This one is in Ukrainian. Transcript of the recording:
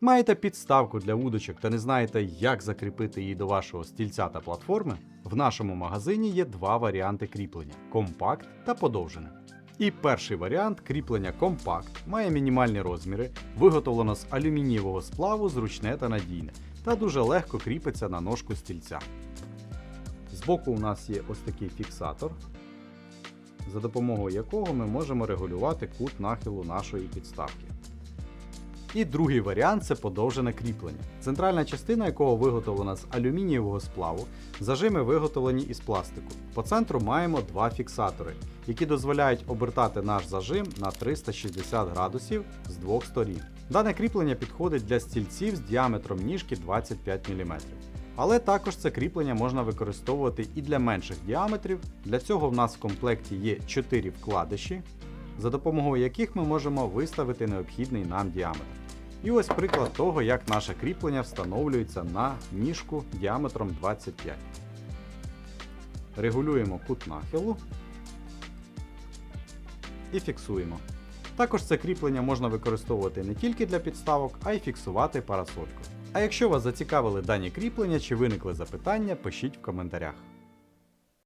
Маєте підставку для вудочок та не знаєте, як закріпити її до вашого стільця та платформи? В нашому магазині є два варіанти кріплення: компакт та подовжене. І перший варіант кріплення компакт має мінімальні розміри, виготовлено з алюмінієвого сплаву, зручне та надійне, та дуже легко кріпиться на ножку стільця. Збоку у нас є ось такий фіксатор, за допомогою якого ми можемо регулювати кут нахилу нашої підставки. І другий варіант це подовжене кріплення, центральна частина якого виготовлена з алюмінієвого сплаву, зажими виготовлені із пластику. По центру маємо два фіксатори, які дозволяють обертати наш зажим на 360 градусів з двох сторін. Дане кріплення підходить для стільців з діаметром ніжки 25 мм. Але також це кріплення можна використовувати і для менших діаметрів. Для цього в нас в комплекті є 4 вкладиші, за допомогою яких ми можемо виставити необхідний нам діаметр. І ось приклад того, як наше кріплення встановлюється на ніжку діаметром 25. Регулюємо кут нахилу і фіксуємо. Також це кріплення можна використовувати не тільки для підставок, а й фіксувати парасольку. А якщо вас зацікавили дані кріплення чи виникли запитання, пишіть в коментарях.